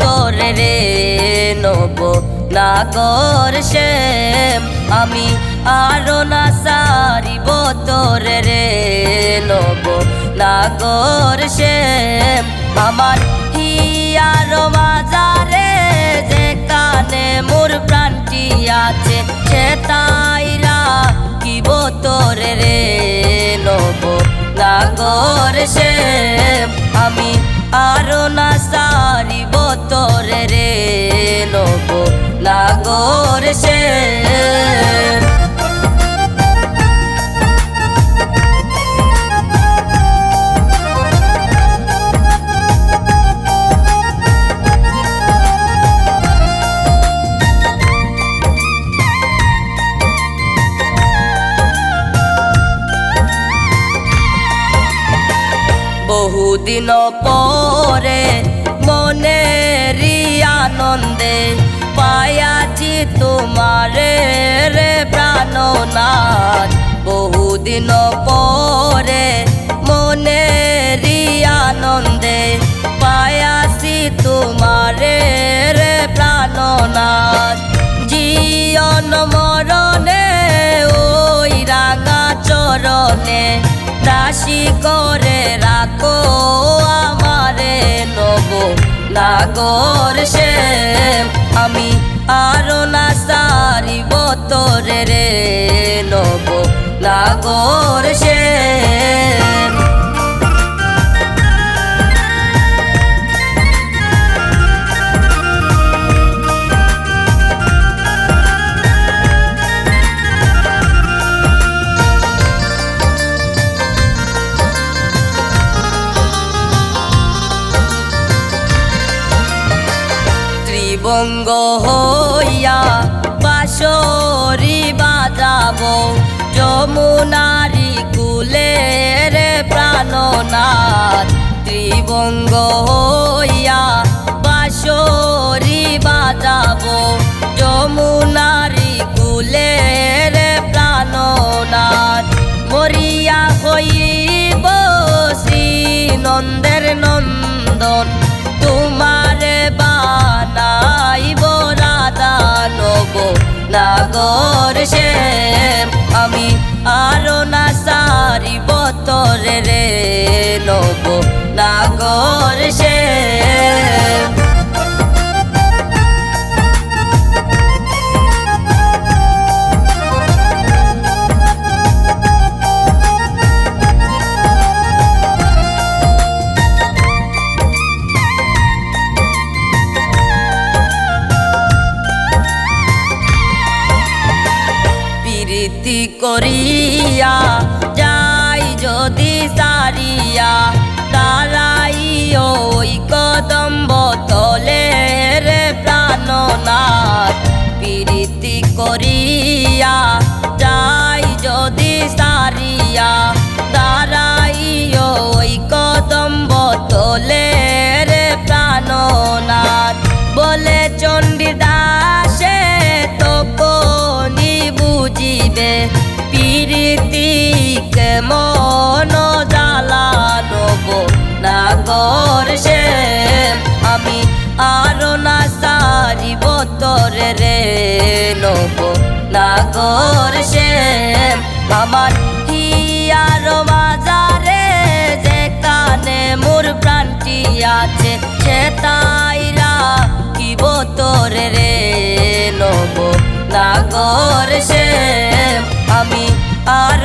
করে রে নব নাগর শেম আমি আরও না সারি বতর রে নব নাগর শেম আমার কি আরও মাজারে সে আমি আরও না সারিব বতরে রে নব নাগর সে। বহুদিন পরে মনেরই আনন্দে পায়াছি তোমারে রে প্রাণনাথ। বহুদিন পরে মনেরই আনন্দে পায়াছি তোমারে রে প্রাণনাথ। জীবন মরণে, ওই রাঙা চরণে দাসী করে রাখো নাগর সে আমি আরও না সারিব তোরে রে নব নাগর সে ত্রিবঙ্গ হইয়া বাসরি বাজাবো। যমুনারি কুলে রে প্রাণনাথ ত্রিবঙ্গ হইয়া নাগর সে আমি আরও না সারি বতরে রে নব নাগর সে। প্রীতি করিয়া যাই যদি সারিয়া তারাই ওই কদম্ব নাগর সে। আমি আরও না সারিব তোরে রে। নব নাগর সে। আমার হিয়ার মাজারে যে কানে মোর প্রাণটি আছে, সে তাইরা কিব তোরে রে। নব নাগর সে। আমি আরও